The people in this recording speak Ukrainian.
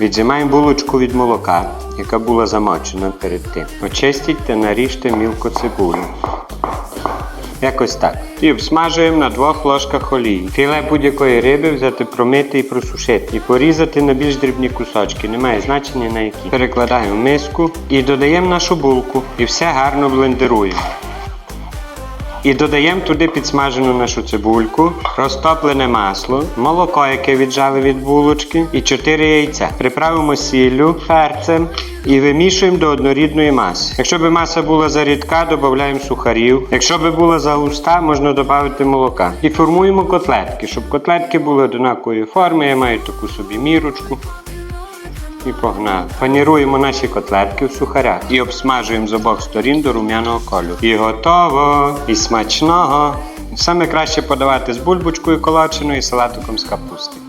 Віджимаємо булочку від молока, яка була замочена перед тим. Очистіть та наріжте мілко цибулю. Якось так. І обсмажуємо на двох ложках олії. Філе будь-якої риби взяти, промити і просушити. І порізати на більш дрібні кусочки. Немає значення на які. Перекладаємо в миску і додаємо нашу булку. І все гарно блендеруємо. І додаємо туди підсмажену нашу цибульку, розтоплене масло, молоко, яке віджали від булочки, і 4 яйця. Приправимо сіллю, перцем і вимішуємо до однорідної маси. Якщо б маса була зарідка, додаємо сухарів. Якщо б була загуста, можна додати молока. І формуємо котлетки, щоб котлетки були однакової форми. Я маю таку собі мірочку. І погнали. Паніруємо наші котлетки в сухарях і обсмажуємо з обох сторін до рум'яного кольору. І готово! І смачного! Саме краще подавати з бульбочкою колоченою і салатиком з капусти.